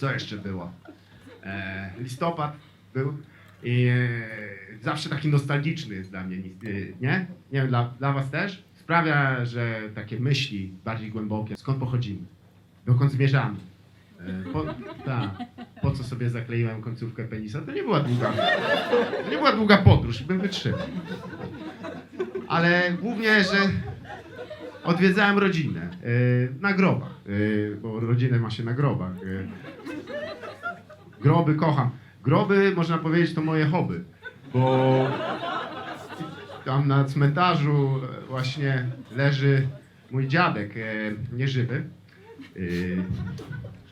Co jeszcze było? E, listopad był i e, zawsze taki nostalgiczny jest dla mnie, ni- e, nie? Nie wiem, dla, dla was też? Sprawia, że takie myśli bardziej głębokie, skąd pochodzimy, dokąd zmierzamy. E, po, ta, po co sobie zakleiłem końcówkę penisa? To nie była długa, nie była długa podróż bym wytrzymał. Ale głównie, że odwiedzałem rodzinę e, na grobach, bo rodzinę ma się na grobach. Groby kocham. Groby, można powiedzieć, to moje hobby, bo tam na cmentarzu e, właśnie leży mój dziadek, e, nieżywy. E,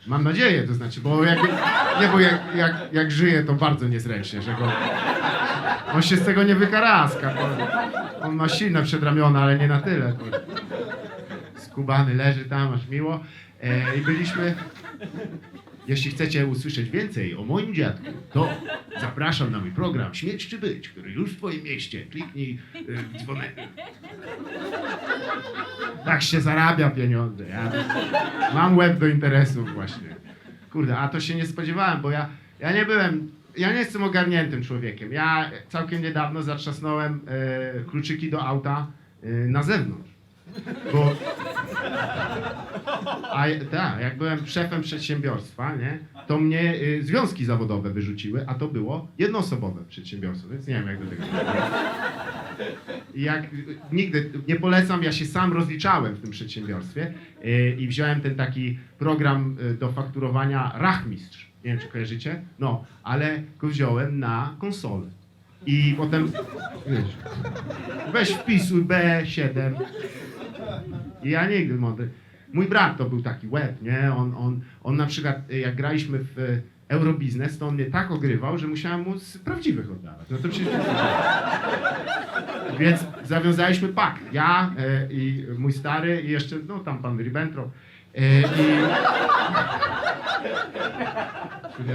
Mam nadzieję, to znaczy, bo jak, nie, bo jak, jak, jak żyje, to bardzo niezręcznie, że go... On się z tego nie wykaraska, bo on ma silne przedramiona, ale nie na tyle. Skubany leży tam, aż miło. E, I byliśmy... Jeśli chcecie usłyszeć więcej o moim dziadku, to zapraszam na mój program Śmierć czy Być, który już w twoim mieście. Kliknij y, dzwonek. Tak się zarabia pieniądze. Ja mam web do interesów właśnie. Kurde, a to się nie spodziewałem, bo ja, ja nie byłem, ja nie jestem ogarniętym człowiekiem. Ja całkiem niedawno zatrzasnąłem e, kluczyki do auta e, na zewnątrz. Bo a tak, jak byłem szefem przedsiębiorstwa, nie, to mnie y, związki zawodowe wyrzuciły, a to było jednoosobowe przedsiębiorstwo, więc nie wiem jak do tego. Jak y, nigdy nie polecam, ja się sam rozliczałem w tym przedsiębiorstwie y, i wziąłem ten taki program y, do fakturowania Rachmistrz. Nie wiem, czy kojarzycie? No, ale go wziąłem na konsolę. I potem, wiesz, weź wpisuj B7, i ja nigdy mądry. Mój brat to był taki łeb, nie? On, on, on na przykład, jak graliśmy w Eurobiznes, to on mnie tak ogrywał, że musiałem mu z prawdziwych oddawać. No to przecież... Więc zawiązaliśmy pakt. Ja y, i mój stary i jeszcze, no tam pan Ribbentrop. Y, I...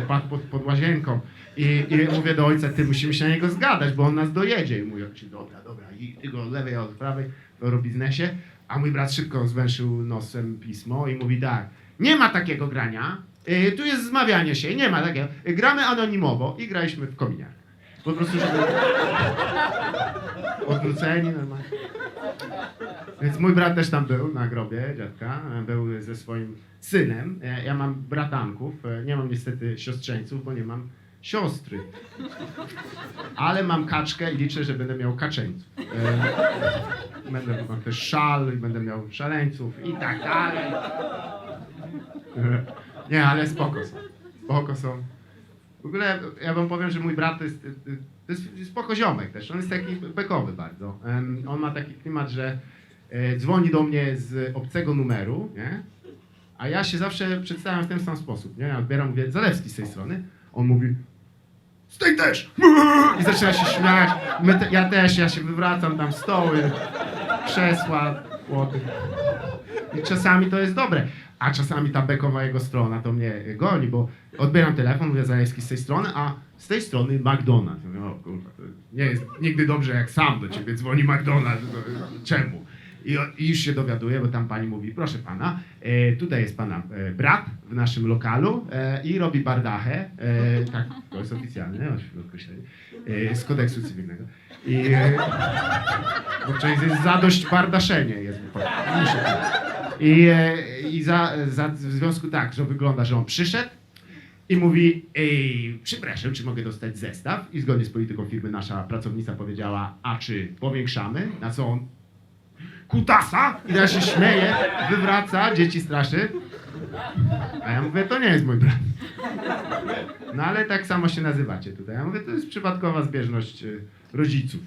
Padł pod, pod łazienką. I, I mówię do ojca, ty musimy się na niego zgadać, bo on nas dojedzie. I mój ojciec, dobra, dobra. I ty go od lewej, od prawej w Eurobiznesie. A mój brat szybko zwęszył nosem pismo i mówi tak, nie ma takiego grania, y, tu jest zmawianie się, nie ma takiego. Gramy anonimowo i graliśmy w kominiach. Po prostu, żeby... Odwróceni normalnie. Więc mój brat też tam był na grobie dziadka, był ze swoim synem. Ja mam bratanków, nie mam niestety siostrzeńców, bo nie mam siostry. Ale mam kaczkę i liczę, że będę miał kaczeńców. E, Będę mam też szal i będę miał szaleńców i tak dalej. E, Nie, ale spoko są. Spoko są. W ogóle ja wam powiem, że mój brat to jest, to jest spoko ziomek też. On jest taki bekowy bardzo. On ma taki klimat, że e, dzwoni do mnie z obcego numeru, nie? A ja się zawsze przedstawiam w ten sam sposób, nie? Ja odbieram, mówię, Zalewski z tej strony. On mówi, z tej też! I zaczyna się śmiać. Te, ja też, ja się wywracam tam stoły, krzesła, płoty. I czasami to jest dobre. A czasami ta bekowa jego strona to mnie goni, bo odbieram telefon, mówię Zalewski z tej strony, a z tej strony McDonald's. Mówię, o kurwa, nie jest nigdy dobrze, jak sam do ciebie dzwoni McDonald's. Czemu? I, I już się dowiaduję, bo tam pani mówi, proszę pana, e, tutaj jest pana e, brat w naszym lokalu e, i robi bardachę, e, tak, to jest oficjalne określenie, e, z kodeksu cywilnego. I, e, bo to jest zadość bardaszenie jest. Muszę. I, e, i za, za, w związku tak, że wygląda, że on przyszedł i mówi, Ej, przepraszam, czy mogę dostać zestaw? I zgodnie z polityką firmy nasza pracownica powiedziała, a czy powiększamy? Na co on, kutasa? I ja się śmieję, wywraca, dzieci straszy. A ja mówię, to nie jest mój brat. No ale tak samo się nazywacie tutaj. Ja mówię, to jest przypadkowa zbieżność y, rodziców.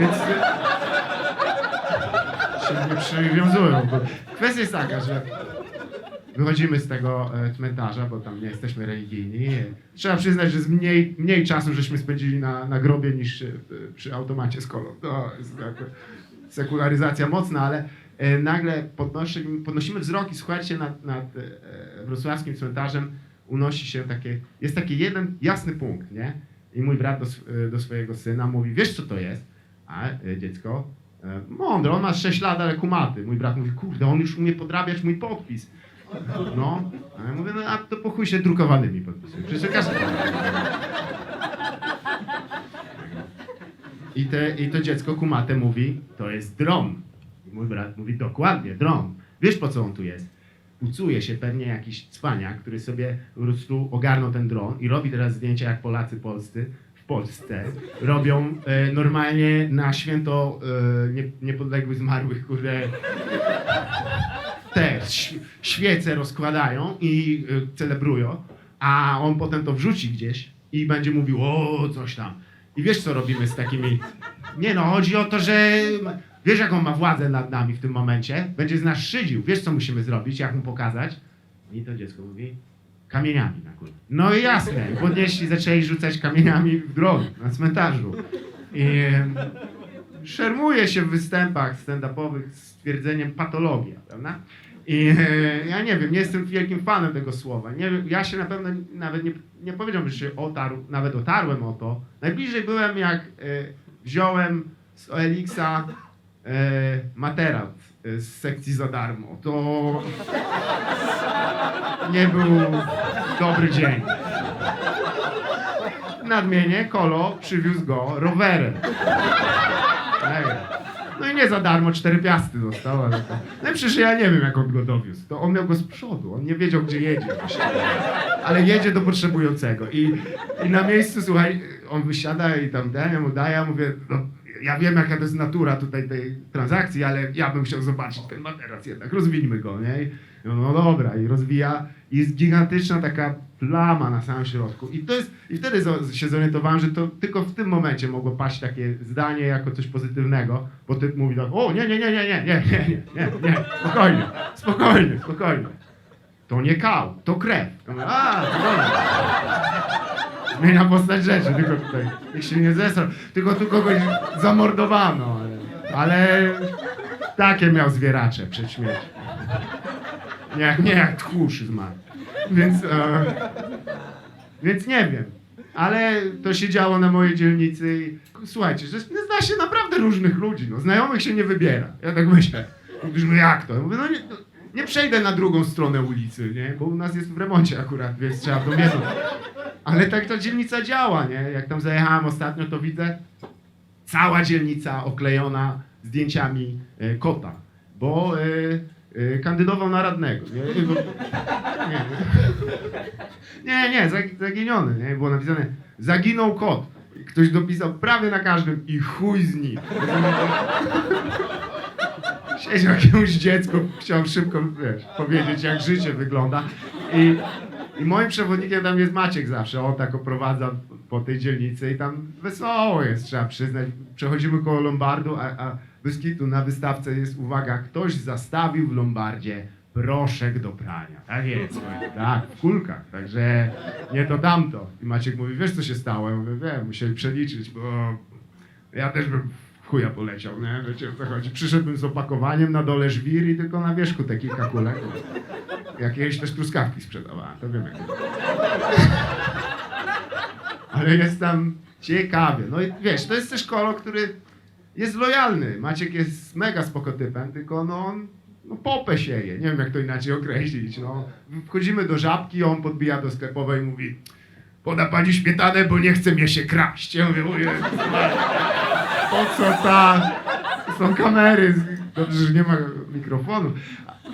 Więc y, się nie przywiązują. Kwestia jest taka, że wychodzimy z tego e, cmentarza, bo tam nie jesteśmy religijni. Trzeba przyznać, że z mniej, mniej czasu żeśmy spędzili na, na grobie niż e, przy automacie z kolą. To jest sekularyzacja mocna, ale e, nagle podnosimy, podnosimy wzrok i słuchajcie, nad, nad e, wrocławskim cmentarzem unosi się takie, jest taki jeden jasny punkt, nie? I mój brat do, e, do swojego syna mówi, wiesz co to jest? A dziecko, mądre, on ma 6 lat, ale kumaty. Mój brat mówi, kurde, on już umie podrabiać mój podpis. No, a ja mówię, no a to po się drukowanymi podpisuj. Przecież każdy... I, te, I to dziecko kumate mówi, to jest dron. I mój brat mówi, dokładnie, dron. Wiesz po co on tu jest? Ucuje się pewnie jakiś cwaniak, który sobie po prostu ogarnął ten dron i robi teraz zdjęcia jak Polacy polscy w Polsce. Robią e, normalnie na święto e, nie, niepodległych zmarłych, kurde, te świece rozkładają i y, celebrują, a on potem to wrzuci gdzieś i będzie mówił, o, coś tam. I wiesz, co robimy z takimi... Nie no, chodzi o to, że... Wiesz, jaką ma władzę nad nami w tym momencie? Będzie z nas szydził. Wiesz, co musimy zrobić, jak mu pokazać? I to dziecko mówi, kamieniami na górę. No i jasne, podnieśli, zaczęli rzucać kamieniami w dron, na cmentarzu. I szermuje się w występach stand-upowych z twierdzeniem patologia, prawda? I ja nie wiem, nie jestem wielkim fanem tego słowa. Nie, ja się na pewno nawet nie, nie powiedziałbym, że się otarł, nawet otarłem o to. Najbliżej byłem, jak e, wziąłem z OLX-a e, materac e, z sekcji za darmo. To nie był dobry dzień. Nadmienię, Kolo przywiózł go rowerem. No i nie za darmo, cztery piasty dostał, ale to... No i przecież ja nie wiem, jak on go dowiózł. To on miał go z przodu, on nie wiedział, gdzie jedzie. Ale jedzie do potrzebującego. I, i na miejscu, słuchaj, on wysiada i tam daje mu daje, ja mówię, no, ja wiem, jaka to jest natura tutaj tej transakcji, ale ja bym chciał zobaczyć ten materac jednak, rozwijmy go, nie? No, no dobra, i rozwija. I jest gigantyczna taka plama na samym środku. I to jest, i wtedy się zorientowałem, że to tylko w tym momencie mogło paść takie zdanie jako coś pozytywnego, bo typ mówi tak, o nie, nie, nie, nie, nie, nie, nie, nie, nie, nie, spokojnie, spokojnie, spokojnie. To nie kał, to krew. A, dobra. Zmienia postać rzeczy, tylko tutaj, niech się nie zesrał, tylko tu kogoś zamordowano, ale, ale takie miał zwieracze przed śmiercią. Nie, nie tchórz zmarł. Więc, e, więc nie wiem. Ale to się działo na mojej dzielnicy i słuchajcie, że zna się naprawdę różnych ludzi. No, znajomych się nie wybiera. Ja tak myślę. Mówisz, no jak to? Ja Mówię, no nie, no, nie przejdę na drugą stronę ulicy, nie? Bo u nas jest w remoncie akurat, więc trzeba w domieszać. Ale tak ta dzielnica działa, nie? Jak tam zajechałem ostatnio, to widzę cała dzielnica oklejona zdjęciami e, kota, bo e, kandydował na radnego. Nie, nie, nie, nie zag- zaginiony. Nie? Było napisane, zaginął kot. Ktoś dopisał prawie na każdym i chuj z nim. Siedział jakiemuś dziecku, chciał szybko wiesz, powiedzieć, jak życie wygląda. I, I moim przewodnikiem tam jest Maciek zawsze. On tak oprowadza po tej dzielnicy i tam wesoło jest, trzeba przyznać. Przechodzimy koło Lombardu, a, a bez kitu na wystawce jest, uwaga, ktoś zastawił w Lombardzie proszek do prania. Tak jest, tak, w kulkach, także nie to tamto. I Maciek mówi, wiesz co się stało? Ja mówię, wiem, musieli przeliczyć, bo ja też bym chuja poleciał, nie? Wiecie o co chodzi. Przyszedłbym z opakowaniem, na dole żwir i tylko na wierzchu te kilka kulek. Jakieś też truskawki sprzedawałem, to wiem jak to Ale jest tam ciekawie. No i wiesz, to jest też kolo, który jest lojalny. Maciek jest mega spoko typem, tylko no on no popę sieje. Nie wiem jak to inaczej określić. No. Wchodzimy do żabki, on podbija do sklepowej i mówi poda pani śmietanę, bo nie chce mnie się kraść. Ja mówię, po co ta... Są kamery, dobrze, że nie ma mikrofonu.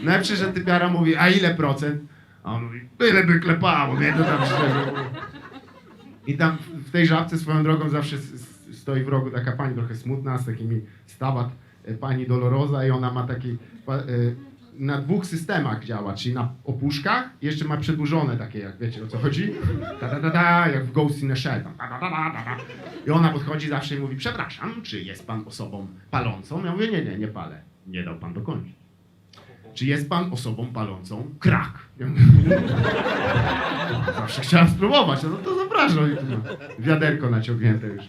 Najlepsze, że typiara mówi, a ile procent? A on mówi, byle by klepało, nie? To tam. I tam w- tej żabce swoją drogą zawsze stoi w rogu taka pani trochę smutna, z takimi stawat e, pani Doloroza i ona ma taki e, na dwóch systemach działa, czyli na opuszkach jeszcze ma przedłużone takie, jak wiecie o co chodzi? Ta, ta, ta, ta, jak w Ghost in a Shell. Ta, ta, ta, ta, ta. I ona podchodzi zawsze i mówi, przepraszam, czy jest pan osobą palącą? Ja mówię, nie, nie, nie palę. Nie dał pan dokończyć. Czy jest pan osobą palącą krak? Ja mówię, Zawsze chciałem spróbować, no to zapraszam. Mam Wiaderko naciągnięte już.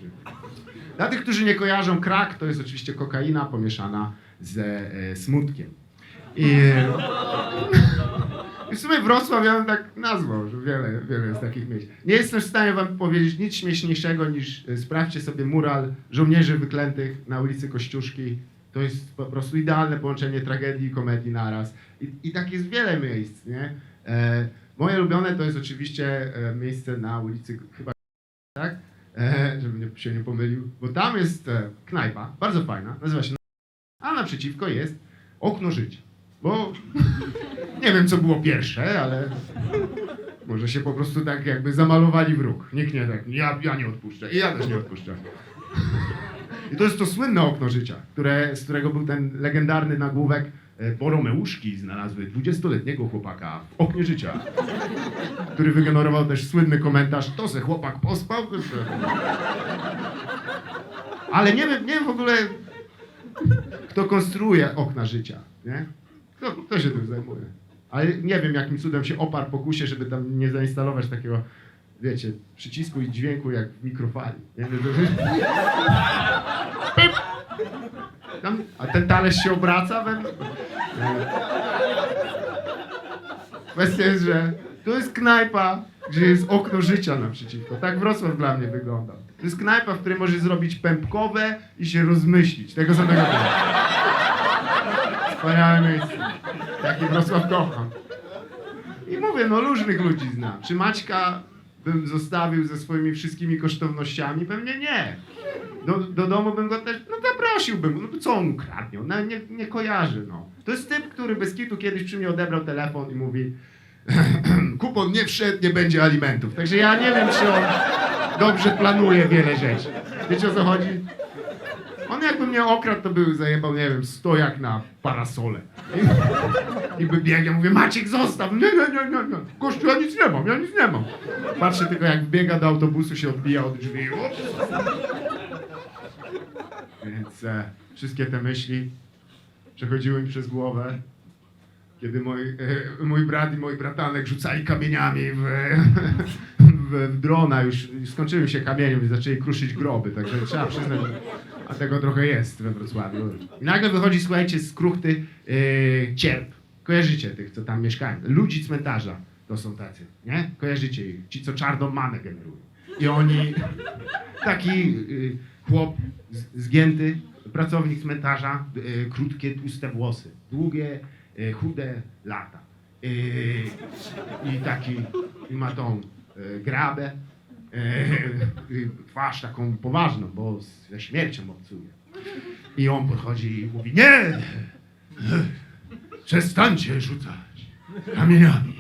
Dla tych, którzy nie kojarzą, krak to jest oczywiście kokaina pomieszana ze e, smutkiem. I, I w sumie Wrocław ja bym tak nazwał, że wiele, wiele jest takich miejsc. Nie jestem w stanie wam powiedzieć nic śmieszniejszego niż e, sprawdźcie sobie mural żołnierzy wyklętych na ulicy Kościuszki To jest po prostu idealne połączenie tragedii i komedii naraz. I, i tak jest wiele miejsc, nie? E, moje ulubione to jest oczywiście e, miejsce na ulicy chyba, tak? E, żebym się nie pomylił, bo tam jest e, knajpa, bardzo fajna, nazywa się a naprzeciwko jest okno życia. Bo nie wiem, co było pierwsze, ale może się po prostu tak jakby zamalowali w róg. Nikt nie tak, ja, ja nie odpuszczę i ja też nie odpuszczę. I to jest to słynne okno życia, które, z którego był ten legendarny nagłówek Boromeuszki znalazły 20-letniego chłopaka w oknie życia, który wygenerował też słynny komentarz, to se chłopak pospał? Ale nie wiem, nie wiem w ogóle, kto konstruuje okna życia, nie? Kto, kto się tym zajmuje? Ale nie wiem, jakim cudem się oparł pokusie, żeby tam nie zainstalować takiego, wiecie, przycisku i dźwięku jak w mikrofali. Nie? Pip! Tam, a ten talerz się obraca we mnie? Kwestia jest, że tu jest knajpa, gdzie jest okno życia naprzeciwko. Tak Wrocław dla mnie wygląda. To jest knajpa, w której możesz zrobić pępkowe i się rozmyślić. Tego samego dnia. Wspaniałe miejsce. Taki Wrocław kocham. I mówię, no różnych ludzi znam. Czy Maćka bym zostawił ze swoimi wszystkimi kosztownościami? Pewnie nie. Do, do domu bym go też, no zaprosiłbym. No co on ukradnie? No, nie, nie kojarzy, no. To jest typ, który bez kitu kiedyś przy mnie odebrał telefon i mówi kupon nie wszedł, nie będzie alimentów. Także ja nie wiem, czy on dobrze planuje wiele rzeczy. Wiecie o co chodzi? On jakby mnie okradł, to by zajebał, nie wiem, stojak na parasole. I, i by biegł, ja mówię, Maciek zostaw, nie, nie, nie, nie, nie. Gościu, ja nic nie mam, ja nic nie mam. Patrzę tylko jak biega do autobusu, się odbija od drzwi. Ups. Więc e, wszystkie te myśli przechodziły mi przez głowę, kiedy mój, e, mój brat i mój bratanek rzucali kamieniami w, w, w drona, już skończyły się kamieniem i zaczęli kruszyć groby, także trzeba przyznać, a tego trochę jest we Wrocławiu. I nagle wychodzi, słuchajcie, z kruchty e, cierp. Kojarzycie tych, co tam mieszkają? Ludzi cmentarza to są tacy, nie? Kojarzycie ich, ci, co czarną manę generują. I oni, taki y, chłop zgięty, pracownik cmentarza, y, krótkie, tłuste włosy, długie, y, chude lata. Y, I taki, i ma tą grabę, y, twarz taką poważną, bo ze śmiercią obcuje. I on podchodzi i mówi, nie! Przestańcie rzucać kamieniami.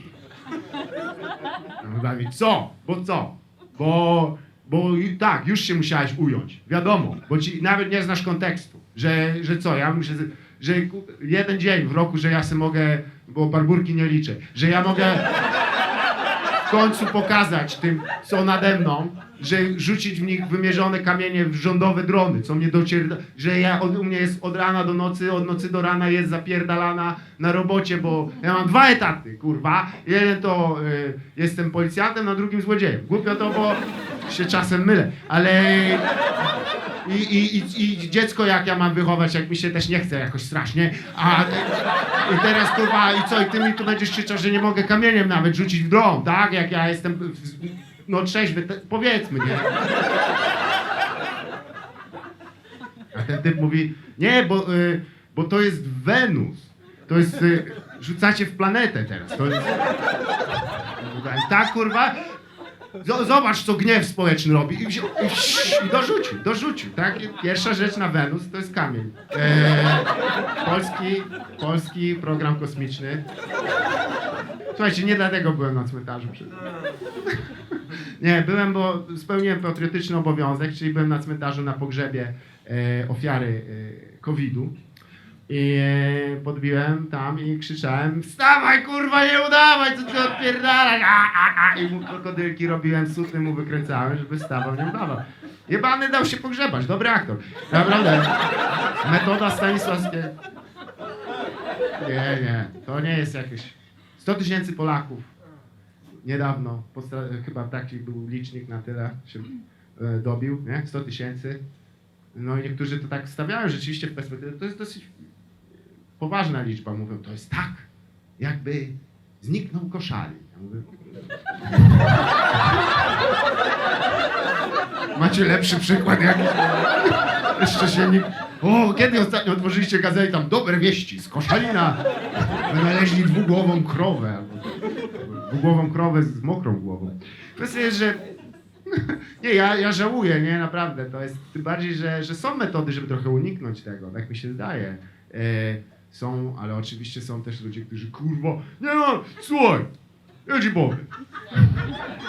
No Dawid, co? Bo co? Bo, bo tak, już się musiałeś ująć. Wiadomo, bo ci nawet nie znasz kontekstu. Że, że co, ja muszę, że jeden dzień w roku, że ja sobie mogę, bo barburki nie liczę, że ja mogę w końcu pokazać tym, co nade mną, że rzucić w nich wymierzone kamienie w rządowe drony, co mnie docierda, że ja od, u mnie jest od rana do nocy, od nocy do rana jest zapierdalana na robocie, bo ja mam dwa etaty, kurwa. Jeden to y, jestem policjantem, na drugim złodziejem. Głupio to, bo się czasem mylę, ale i, i, i, i dziecko jak ja mam wychować, jak mi się też nie chce jakoś strasznie, a i teraz kurwa, i co, i ty mi tu będziesz krzyczał, że nie mogę kamieniem nawet rzucić w dron, tak? Jak ja jestem, no trzeźwy, te, powiedzmy, nie? A ten typ mówi, nie, bo, y, bo to jest Wenus, to jest, y, rzucacie w planetę teraz, to jest... Tak, kurwa, Zobacz, co gniew społeczny robi. I, wziął, i, dorzucił, dorzucił, tak? Pierwsza rzecz na Wenus to jest kamień. E, polski, polski program kosmiczny. Słuchajcie, nie dlatego byłem na cmentarzu. Nie, byłem, bo spełniłem patriotyczny obowiązek, czyli byłem na cmentarzu na pogrzebie e, ofiary e, COVID-u. I podbiłem tam i krzyczałem Wstawaj kurwa, nie udawaj, co ty odpierdalasz a, a, a. I mu krokodylki robiłem, sutny mu wykręcałem, żeby wstawał, nie udawał Jebany dał się pogrzebać, dobry aktor Naprawdę Metoda Stanisławskiego Nie, nie, to nie jest jakieś 100 tysięcy Polaków Niedawno, chyba taki był licznik na tyle się e, dobił, nie? 100 tysięcy no i niektórzy to tak stawiają rzeczywiście w perspektywie. To jest dosyć poważna liczba. Mówią, to jest tak, jakby zniknął koszali. Ja mówię, Macie lepszy przykład jakiś? Jeszcze się O, kiedy ostatnio otworzyliście gazetę tam dobre wieści z Koszalina. Wynaleźli dwugłową krowę. Dwugłową krowę z mokrą głową. Kwestia jest, że nie, ja, ja żałuję, nie, naprawdę. To jest tym bardziej, że, że są metody, żeby trochę uniknąć tego, tak mi się zdaje. Są, ale oczywiście są też ludzie, którzy kurwa, nie no, słuchaj, ja ci powiem.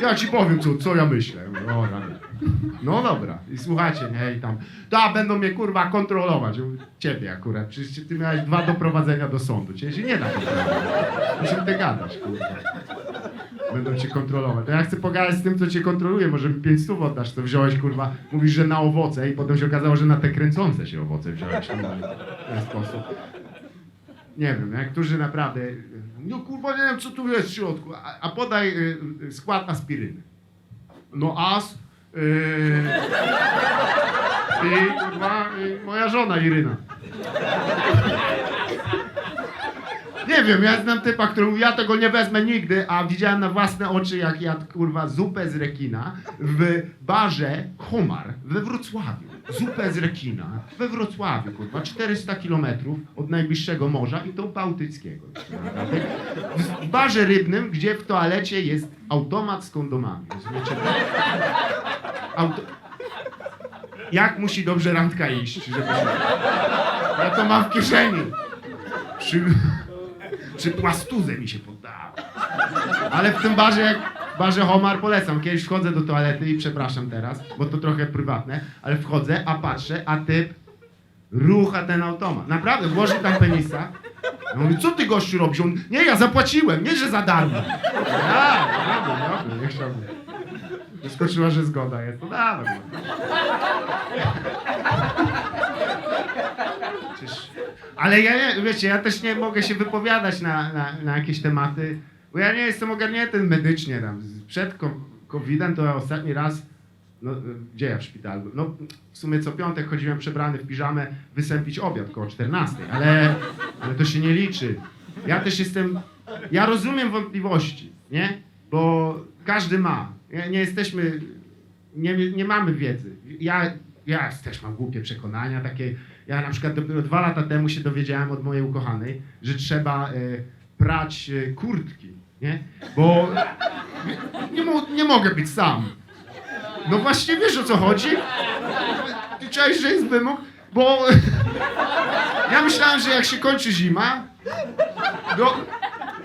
Ja ci powiem, co, co ja myślę. Ja. No dobra, i słuchajcie, nie, i tam, da, będą mnie kurwa kontrolować. Ciebie akurat, przecież ty miałeś dwa doprowadzenia do sądu, ciebie się nie da. Musimy ty gadać, kurwa. Będą cię kontrolować. To ja chcę pogadać z tym, co cię kontroluje. Może mi 5 stów oddasz, co wziąłeś, kurwa. Mówisz, że na owoce i potem się okazało, że na te kręcące się owoce wziąłeś. kurwa, W ten sposób. Nie wiem, niektórzy naprawdę... No kurwa, nie wiem, co tu jest w środku. A, a podaj y, y, skład aspiryny. No as... Y, I y, moja żona Iryna. Nie wiem, ja znam typa, który mówi, ja tego nie wezmę nigdy, a widziałem na własne oczy, jak jadł, kurwa, zupę z rekina w barze Homar we Wrocławiu. Zupę z rekina we Wrocławiu, kurwa, 400 kilometrów od najbliższego morza i to bałtyckiego. W barze rybnym, gdzie w toalecie jest automat z kondomami, rozumiecie? Auto... Jak musi dobrze randka iść, żeby. Ja to mam w kieszeni. Przy czy płastuzę mi się poddała. Ale w tym barze, jak barze Homar polecam. Kiedyś wchodzę do toalety i przepraszam teraz, bo to trochę prywatne, ale wchodzę, a patrzę, a typ rucha ten automat. Naprawdę, włożył tam penisa. Ja mówię, co ty gościu robisz? On, nie, ja zapłaciłem, nie, że za darmo. Ja, dobra, dobra, nie chciałbym. Wyskoczyła, że zgoda jest, to dawaj. no. Ale ja, wiecie, ja też nie mogę się wypowiadać na, na, na jakieś tematy, bo ja nie jestem ogarnięty medycznie tam. Przed COVID-em to ja ostatni raz, no gdzie ja w szpitalu? No w sumie co piątek chodziłem przebrany w piżamę wysępić obiad koło 14, ale, ale to się nie liczy. Ja też jestem, ja rozumiem wątpliwości, nie? Bo każdy ma. Nie, nie jesteśmy, nie, nie mamy wiedzy. Ja, ja też mam głupie przekonania takie. Ja na przykład dopiero dwa lata temu się dowiedziałem od mojej ukochanej, że trzeba e, prać e, kurtki, nie? Bo nie, mo- nie mogę być sam. No właśnie wiesz o co chodzi? Ty czujesz, że jest wymóg? Bo ja myślałem, że jak się kończy zima, no,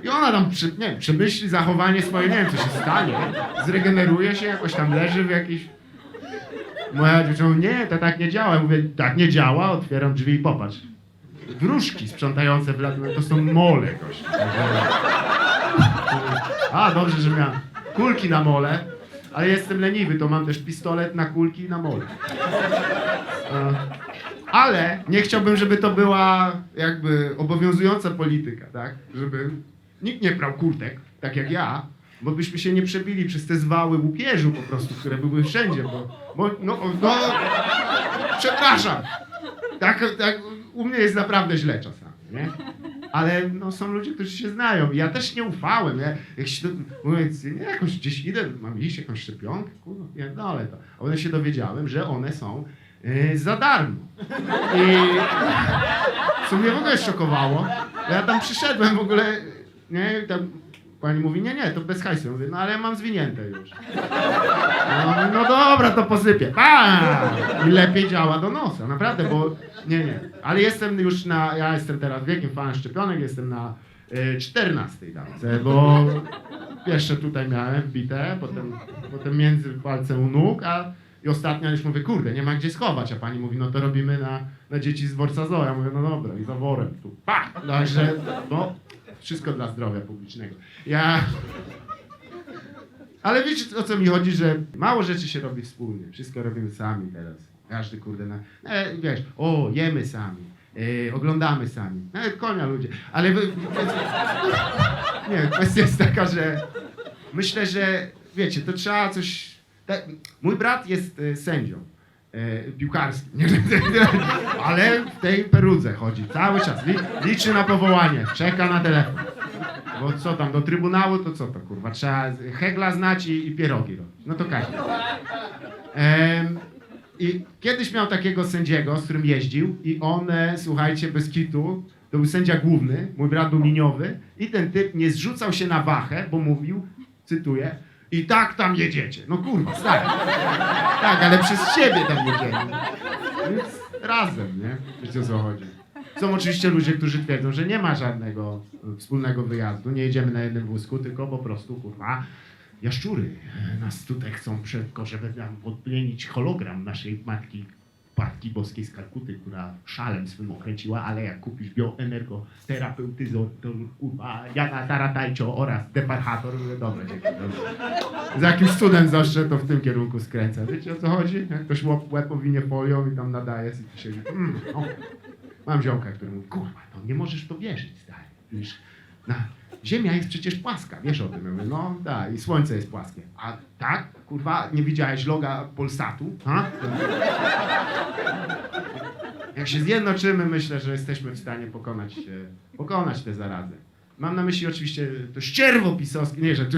i ona tam przy, nie, przemyśli zachowanie swoje, nie wiem co się stanie, zregeneruje się, jakoś tam leży w jakiejś... Moja dziewczyna mówi, nie, to tak nie działa. Ja mówię, tak nie działa, otwieram drzwi i popatrz. Wróżki sprzątające w lat, to są mole, gość. A, dobrze, że miałem kulki na mole, ale jestem leniwy, to mam też pistolet na kulki i na mole. E, Ale nie chciałbym, żeby to była jakby obowiązująca polityka, tak? Żeby nikt nie prał kurtek, tak jak ja, bo byśmy się nie przebili przez te zwały łupieżu po prostu, które były wszędzie, bo, bo no, no, przepraszam, tak, tak, u mnie jest naprawdę źle czasami, nie? Ale no, są ludzie, którzy się znają. Ja też nie ufałem. Ja, jak się, mówię, nie, jakoś gdzieś idę, mam iść jakąś szczepionkę, kurwa, pierdolę to. A potem się dowiedziałem, że one są yy, za darmo. I co mnie w ogóle szokowało, ja tam przyszedłem w ogóle, nie, tam pani mówi, nie, nie, to bez hajsu. Ja Mówię, no ale ja mam zwinięte już. No, no dobra, to posypię. Pa! I lepiej działa do nosa, naprawdę, bo nie, nie. Ale jestem już na, ja jestem teraz wielkim fanem szczepionek, jestem na y, 14 dawce, bo jeszcze tutaj miałem wbite, potem, potem między palcem u nóg, a i ostatnio już mówię, kurde, nie ma gdzie schować, a pani mówi, no to robimy na, na dzieci z dworca Zoo. Ja mówię, no dobra, i zaworem tu, pa! Także, no, wszystko dla zdrowia publicznego. Ja... Ale wiecie o co mi chodzi, że mało rzeczy się robi wspólnie. Wszystko robimy sami teraz. Każdy kurde na. E, wiesz, o, jemy sami. E, oglądamy sami. Nawet konia ludzie. Ale wy, nie, kwestia jest taka, że myślę, że wiecie, to trzeba coś. Mój brat jest e, sędzią. E, piłkarskim. Nie, ale w tej perudze chodzi cały czas. Li, liczy na powołanie, czeka na telefon. Bo co tam, do trybunału to co to kurwa? Trzeba hegla znać i, i pierogi robić. No to każdy. I kiedyś miał takiego sędziego, z którym jeździł i on, e, słuchajcie, bez kitu, to był sędzia główny, mój brat był i ten typ nie zrzucał się na wachę, bo mówił, cytuję, i tak tam jedziecie. No kurwa, stary. Tak, ale przez siebie tam jedziemy. Więc razem, nie? Wiecie o co chodzi. Są oczywiście ludzie, którzy twierdzą, że nie ma żadnego e, wspólnego wyjazdu, nie jedziemy na jednym wózku, tylko po prostu, kurwa, jaszczury e, nas tutaj chcą, tylko żeby nam odmienić hologram naszej matki, Matki Boskiej z Kalkuty, która szalem swym okręciła, ale jak kupisz bioenergoterapeutyzor, to kurwa, Jana Taratajcio oraz Deparchator, mówię, dobra, dzięki. Za jakimś cudem zawsze to w tym kierunku skręca. Wiecie o co chodzi? Jak ktoś łeb, łeb owinie folią i tam nadaje i się mm, o. Mam ziomka, który mówi, kurwa, no nie możesz to wierzyć, stary. Wiesz, Ziemia jest przecież płaska, wiesz o tym? Ja mówię, no tak, i słońce jest płaskie. A tak, kurwa, nie widziałeś loga Polsatu? Ha? Jak się zjednoczymy, myślę, że jesteśmy w stanie pokonać, e, pokonać te zarazy. Mam na myśli oczywiście to ścierwo pisowskie, nie, że tu